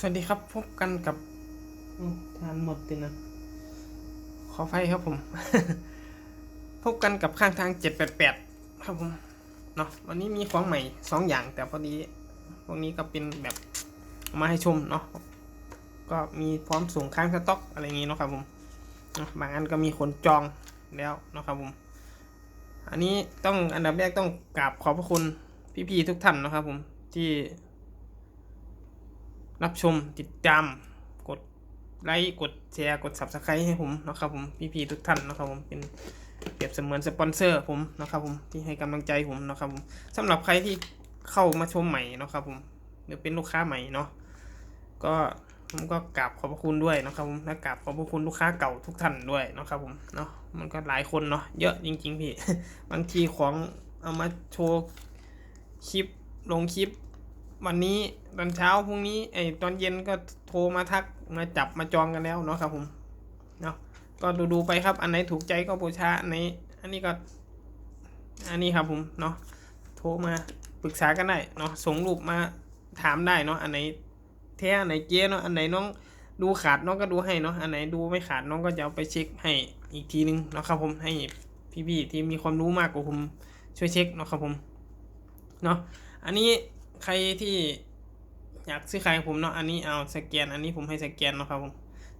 สวัสดีครับพบกันกับอืมทานหมดตินะ ขอไฟครับผม พบกันกับข้างทางเจ็ดแปดแปดครับผมเนาะวันนี้มีของใหม่สองอย่าง แต่พอดีพวกนี้ก็เป็นแบบเอามาให้ชมเนาะก็มีพร้อมส่งค้างสต็อกอะไรอย่างงี้เนาะครับผมเนาะบางอันก็มีคนจองแล้วเนาะครับผม อันนี้ต้องอันดับแรกต้องกราบขอบพระคุณพี่ๆทุกท่านนะครับผมที่ รับชมติดตามกดไลค์กดแชร์กด subscribe ให้ผมนะครับผมพี่ๆทุกท่านนะครับผมเป็นเปรียบเสมือนสปอนเซอร์ผมนะครับผมที่ให้กำลังใจผมนะครับผมสำหรับใครที่เข้ามาชมใหม่นะครับผมหรือเป็นลูกค้าใหม่เนาะก็ผมก็กราบขอบพระคุณด้วยนะครับผมและกราบขอบพระคุณลูกค้าเก่าทุกท่านด้วยนะครับผมเนาะมันก็หลายคนเนาะเยอะจริง ๆ พี่ บางทีของเอามาโชว์คลิปลงคลิป วันนี้ตอนเช้าพรุ่งนี้ไอ้ตอนเย็นก็โทรมาทักมาจับมาจองกันแล้วเนาะครับผมเนาะก็ดูดูๆไปครับ อันไหนถูกใจก็บูชาอันไหนอันนี้ก็ อันนี้ครับผมเนาะโทรมาปรึกษากันได้เนาะส่งรูปมาถามได้เนาะอันไหนแท้อันไหนเก๊เนาะอันไหนน้องดูขาดน้องก็ดูให้เนาะอันไหนดูไม่ขาดน้องก็จะเอาไปเช็คให้อีกทีนึงเนาะครับผมให้พี่ๆที่มีความรู้มากกว่าผมช่วยเช็คเนาะครับผมเนาะอันนี้ ใครที่อยากซื้อขายผมเนาะ อันนี้เอาสแกน อันนี้ผมให้สแกนเนาะครับผม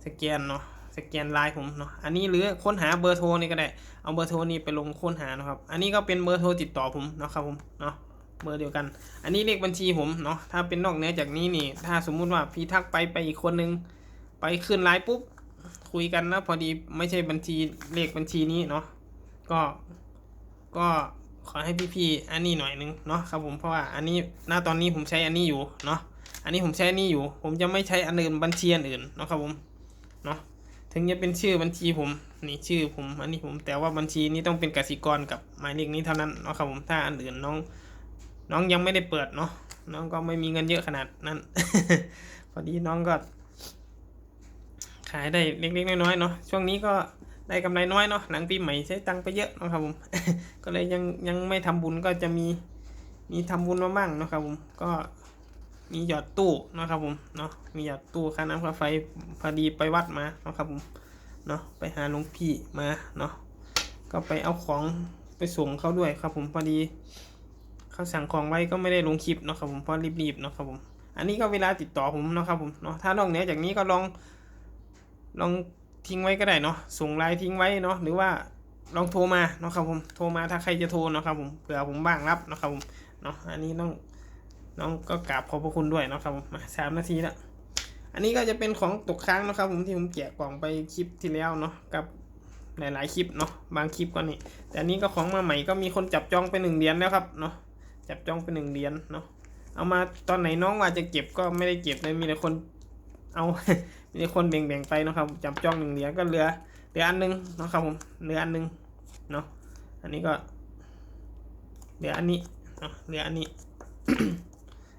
สแกนเนาะ สแกนไลน์ผมเนาะ อันนี้หรือค้นหาเบอร์โทรนี่ก็ได้ เอาเบอร์โทรนี่ไปลงค้นหานะครับ อันนี้ก็เป็นเบอร์โทรติดต่อผมเนาะครับผม เนาะเบอร์เดียวกัน อันนี้เลขบัญชีผมเนาะ ถ้าเป็นนอกเหนือจากนี้นี่ ถ้าสมมุติว่าพี่ทักไปไปอีกคนนึง ไปขึ้นไลน์ปุ๊บ คุยกันแล้วพอดีไม่ใช่บัญชีเลขบัญชีนี้เนาะ ก็ ก็ ขอให้พี่ๆอันนี้หน่อยนึงเนาะครับผมเพราะว่าอันนี้ณตอนนี้ผมใช้อันนี้อยู่เนาะอันนี้ผมใช้อันนี้อยู่ ผมจะไม่ใช้อันอื่นบัญชีอันอื่นเนาะครับผมเนาะถึงจะเป็นชื่อบัญชีผมนี่ชื่อผมอันนี้ผมแต่ว่าบัญชีนี้ต้องเป็นกสิกรกับหมายเลขนี้เท่านั้นเนาะครับผมถ้าอันอื่นน้อง น้องยังไม่ได้เปิดเนาะน้องก็ไม่มีเงินเยอะขนาดนั้นพอดีน้องก็ ขายได้เล็กๆน้อยๆเนาะช่วงนี้ก็ ได้กำไรน้อยเนาะหลังปีใหม่ใช้ตังค์ไปเยอะนะครับผมก็เลยยังยังไม่ทำบุญก็จะมีมีทำบุญมาบ้างนะครับผมก็มีหยอดตู้นะครับผมเนาะมีหยอดตู้ค่าน้ำค่าไฟพอดีไปวัดมานะครับผมเนาะไปหาหลวงพี่มาเนาะก็ไปเอาของไปส่งเขาด้วยครับผมพอดีเขาสั่งของไว้ก็ไม่ได้ลงคลิปเนาะครับผมเพราะรีบๆเนาะครับผมอันนี้ก็เวลาติดต่อผมเนาะครับผมเนาะถ้านอกเหนือจากนี้ก็ลองลอง ทิ้งไว้ก็ได้เนาะส่งไลน์ทิ้งไว้เนาะหรือว่าลองโทรมาเนาะครับผมโทรมาถ้าใครจะโทรเนาะครับผมเผื่อผมบ้างรับเนาะครับผมเนาะอันนี้น้องน้องก็กราบขอบพระคุณด้วยเนาะครับผมมาสามนาทีแล้วอันนี้ก็จะเป็นของตกค้างนะครับ ผมที่ผมแจกกล่องไปคลิปที่แล้วเนาะกับหลายๆคลิปเนาะบางคลิปก็นี่แต่อันนี้ก็ของมาใหม่ก็มีคนจับจองไปหนึ่งเหรียญแล้วครับเนาะจับจองไปหนึ่งเหรียญเนาะเอามาตอนไหนน้องว่าจะเก็บก็ไม่ได้เก็บเลยมีแต่คนเอา มีคนแบ่งๆไปนะครับจับจ้องหนึ่งเหรียญก็เหลือเหลืออันหนึงนะครับผมเหลืออันหนึงเนาะอันนี้ก็เหลืออันนี้เนาะเหลืออันนี้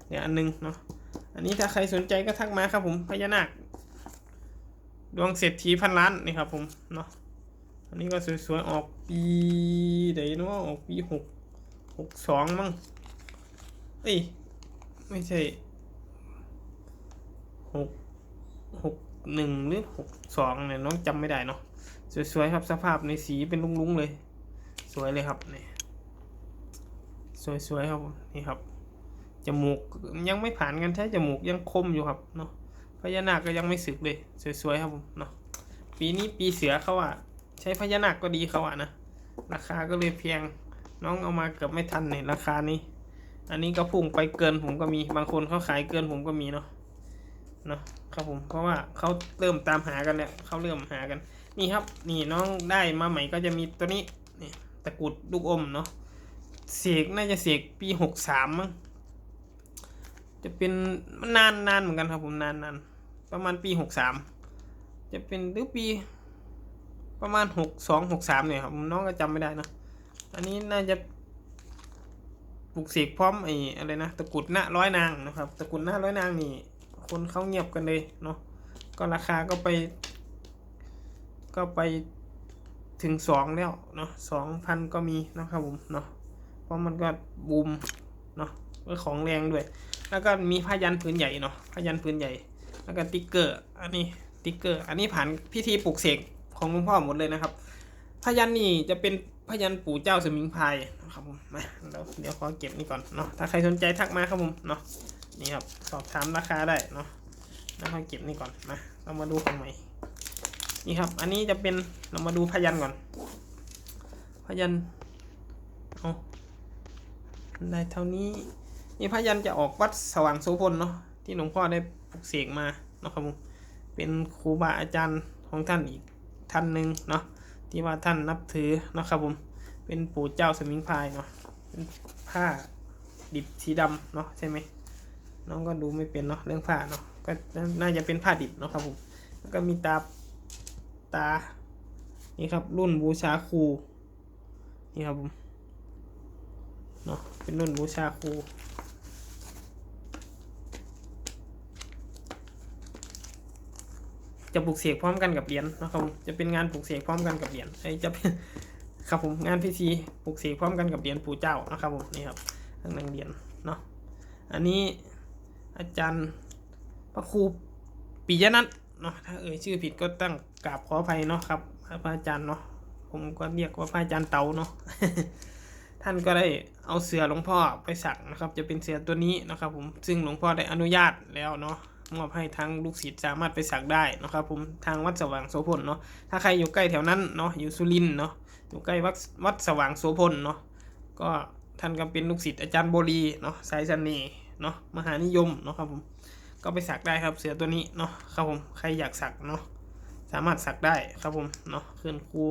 เหลืออันหนึงเนาะอันนี้ถ้าใครสนใจก็ทักมาครับผมพญานาคดวงเศรษฐีพันล้านนี่ครับผมเนาะอันนี้ก็สวยๆออกปีไหนเนาะออกปีหกหกสองมั้งเอ้ยไม่ใช่หก หกหนึ่งหรือหกสองเนี่ยน้องจำไม่ได้เนาะสวยๆครับสภาพในสีเป็นลุ้งๆเลย สวยเลยครับเนี่ยสวยๆครับนี่ครับจมูกยังไม่ผ่านกันใช้จมูกยังคมอยู่ครับเนาะพญานาคก็ยังไม่สึกเลย สวยๆครับผมเนาะปีนี้ปีเสือเขาอะใช้พญานาคก็ดีเขาอะนะราคาก็เลยเพียงน้องเอามาเกือบไม่ทันเนี่ยราคานี้ อันนี้ก็พุ่งไปเกินผมก็มีบางคนเขาขายเกินผมก็มีเนาะ นาะครับผมเพราะว่าเขาเริ่มตามหากันแล้วเขาเริ่มหากัน นี่ครับ นี่น้องได้มาใหม่ก็จะมีตัวนี้นี่ตะกรุดลูกอมเนาะเสกน่าจะเสกปีหกสามมั้งจะเป็นนานนานเหมือนกันครับผมนานนานประมาณปีหกสามจะเป็นหรือปี ประมาณหกสองหกสามเนี่ยครับน้องก็จำไม่ได้เนะอันนี้น่าจะปลุกเสกพร้อมไอ้อะไรนะตะกรุดหน้าร้อยนางนะครับ ตะกรุดหน้าร้อยนางนี่ คนเขาเงียบกันเลยเนาะก็ราคาก็ไป ก็ไปถึงสองแล้วเนาะสองพันก็มีนะครับผมเนาะเพราะมันก็บูมเนาะก็ของแรงด้วย แล้วก็มีผ้ายันผืนใหญ่เนาะผ้ายันผืนใหญ่ แล้วก็ติ๊กเกอร์ อันนี้ติ๊กเกอร์ อันนี้ผ่านพิธีปลุกเสกของหลวงพ่อหมดเลยนะครับพยันนี่จะเป็นพยันปู่เจ้าสมิงพายนะครับผมมาเดี๋ยวเดี๋ยวขอเก็บนี่ก่อนเนาะถ้าใครสนใจทักมาครับผมเนาะ นี่ครับ สอบถามราคาได้เนาะแล้วขอเก็บนี่ก่อนมาเรามาดูของใหม่ นี่ครับ อันนี้จะเป็นเรามาดูพยันก่อน พยันเอาได้เท่านี้นี่พยันจะออกวัดสว่างโสพลเนาะที่หลวงพ่อได้ปลุกเสกมาเนาะครับผมเป็นครูบาอาจารย์ของท่านอีกท่านหนึ่งเนาะที่ว่าท่านนับถือเนาะครับผมเป็นปู่เจ้าสมิงพายเนาะเป็นผ้าดิบสีดำเนาะใช่ไหม น้องก็ดูไม่เป็นเนาะเรื่องผ้าเนาะก็น่าจะเป็นผ้าดิบเนาะครับผมแล้วก็มีตาตานี่ครับรุ่นบูชาครูนี่ครับผมเนาะเป็นรุ่นบูชาครูจะปลูกเสกพร้อมกันกับเหรียญนะครับจะเป็นงานปลูกเสกพร้อมกันกับเหรียญไอ้จะเป็นครับผมงานพิธีปลูกเสกพร้อมกันกับเหรียญปู่เจ้านะครับผมนี่ครับทั้งนังเหรียญเนาะอันนี้ อาจารย์พระครูปิยนัทเนาะถ้าเอ่ยชื่อผิดก็ตั้งกราบขออภัยเนาะครับพระอาจารย์เนาะผมก็เรียกว่าพระอาจารย์เตาเนาะท่านก็ได้เอาเสือหลวงพ่อไปสักนะครับ จะเป็นเสือตัวนี้นะครับผมซึ่งหลวงพ่อได้อนุญาตแล้วเนาะมอบให้ทั้งลูกศิษย์สามารถไปสักได้นะครับ ผมทางวัดสว่างโสพลเนาะถ้าใครอยู่ใกล้แถวนั้นเนาะอยู่สุรินเนาะอยู่ใกล้วัดวัดสว่างโสพลเนาะก็ท่านก็เป็นลูกศิษย์อาจารย์โบรีเนาะสายสน่ห์ เนาะมหานิยมเนาะครับผมก็ไปสักได้ครับเสือตัวนี้เนาะครับผมใครอยากสักเนาะสามารถสักได้ครับผมเนาะเคลื่อนครู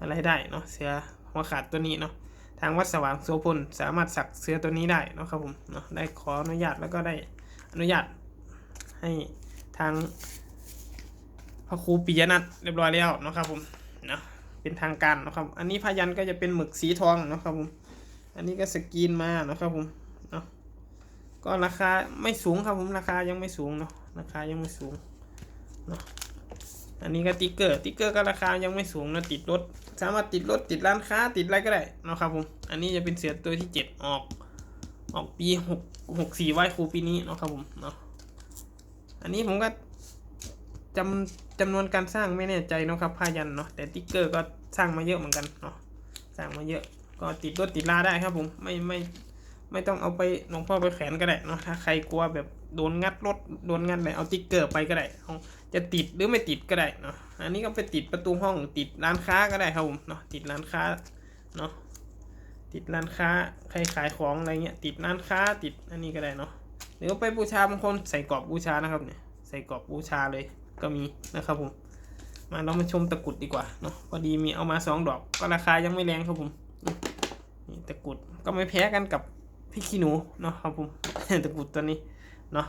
อะไรได้เนาะเสือหัวขาดตัวนี้เนาะทางวัดสว่างโสพลสามารถสักเสื้อตัวนี้ได้เนาะครับผมเนาะได้ขออนุญาตแล้วก็ได้อนุญาตให้ทางพระครูปิยนัทเรียบร้อยแล้วเนาะครับผมเนาะเป็นทางการเนาะครับ อันนี้พยันก็จะเป็นหมึกสีทองเนาะครับผม อันนี้ก็สกรีนมาเนาะครับผม ก็ราคาไม่สูงครับผมราคายังไม่สูงเนาะราคายังไม่สูงเนาะอันนี้ก็ติ๊กเกอร์ติ๊กเกอร์ก็ราคายังไม่สูงนะติดรถ สามารถติดรถติดร้านค้าติดอะไรก็ได้เนาะครับผมอันนี้จะเป็นเสือตัวที่เจ็ดออก ออกปีหกหกสี่ไหว้ครูปีนี้เนาะครับผมเนาะอันนี้ผมก็จำจำนวนการสร้างไม่แน่ใจเนาะครับผ้ายันเนาะแต่ติ๊กเกอร์ก็สร้างมาเยอะเหมือนกันเนาะสร้างมาเยอะก็ติดรถติดลาได้ครับผมไม่ไม่ ไม่ต้องเอาไปหลวงพ่อไปแขวนก็ได้เนาะถ้าใครกลัวแบบโดนงัดรถโดนงัดอะไรเอาติ๊กเกอร์ไปก็ได้จะติดหรือไม่ติดก็ได้เนาะอันนี้ก็ไปติดประตูห้องติดร้านค้าก็ได้ครับผมเนาะติดร้านค้าเนาะติดร้านค้าใครขายของอะไรเงี้ยติดร้านค้าติดอันนี้ก็ได้เนาะหรือว่าไปบูชาบางคนใส่กรอบบูชานะครับเนี่ยใส่กรอบบูชาเลยก็มีนะครับผมมาเรามาชมตะกรุดดีกว่าเนาะพอดีมีเอามาสองดอกก็ราคายังไม่แรงครับผมนี่ตะกรุดก็ไม่แพ้กันกับ พี่ขี้หนูเนาะครับผมตะกุดตัวนี้เนาะ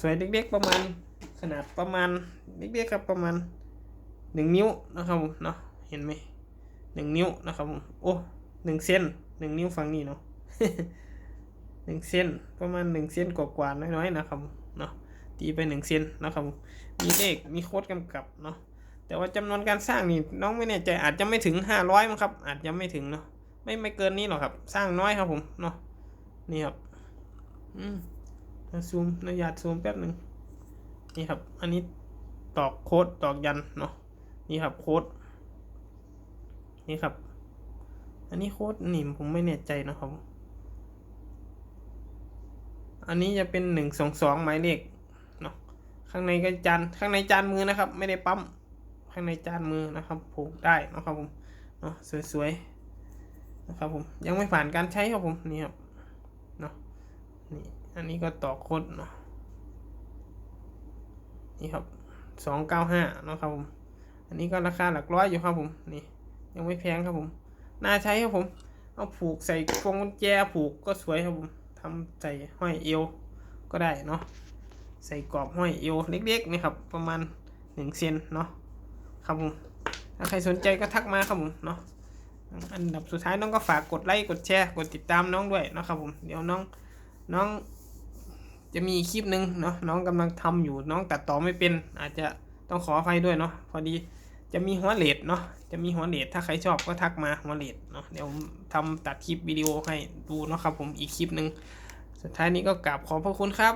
สวยๆเล็กๆประมาณขนาดประมาณเล็กๆครับประมาณหนึ่งนิ้วนะครับผมเนาะเห็นไหมหนึ่งนิ้วนะครับผมโอ้หนึ่งเซนหนึ่งนิ้วฝั่งนี้เนาะหนึ่งเส้นประมาณหนึ่งเส้นกว่าๆน้อยๆนะครับเนาะตีไปหนึ่งเส้นนะครับมีเลขมีโค้ดกำกับเนาะแต่ว่าจำนวนการสร้างนี่น้องไม่แน่ใจอาจจะไม่ถึงห้าร้อยมั้งครับ อาจจะไม่ถึงเนาะ ไม่ไม่เกินนี้หรอกครับ สร้างน้อยครับผมเนาะนี่ครับอืมซูมนะหยาดซูมแป๊บหนึ่งนี่ครับ อันนี้ตอกโค้ดตอกยันเนาะนี่ครับโค้ดนี่ครับ อันนี้โค้ดนี่ผมไม่แน่ใจนะครับ อันนี้จะเป็นหนึ่งสองสองหมายเลขเนาะข้างในก็จานข้างในจานมือนะครับ ไม่ได้ปั๊มข้างในจานมือนะครับผูกได้นะครับผมเนาะสวยๆ ครับผมยังไม่ผ่านการใช้ครับผมนี่ครับเนาะนี่อันนี้ก็ต่อโคดเนาะนี่ครับสองเก้าห้าเนาะครับผมอันนี้ก็ราคาหลักร้อยอยู่ครับผมนี่ยังไม่แพงครับผมน่าใช้ครับผมเอาผูกใส่กงแจผูกก็สวยครับผมทำใส่ห้อยเอวก็ได้เนาะใส่กรอบห้อยเอวเล็กๆนี่ครับประมาณหนึ่งเซนเนาะครับผมถ้าใครสนใจก็ทักมาครับผมเนาะ อันดับสุดท้ายน้องก็ฝากกดไลค์กดแชร์กดติดตามน้องด้วยนะครับผมเดี๋ยวน้องน้องจะมีคลิปหนึ่งเนาะน้องกำลังทำอยู่น้องตัดต่อไม่เป็น อาจจะต้องขออภัยด้วยเนาะพอดีจะมีหัวเลดเนาะจะมีหัวเลดถ้าใครชอบก็ทักมาหัวเลดเนาะเดี๋ยวทำตัดคลิปวิดีโอให้ดูเนาะครับผมอีกคลิปหนึ่งสุดท้ายนี้ก็กราบขอบพระคุณครับ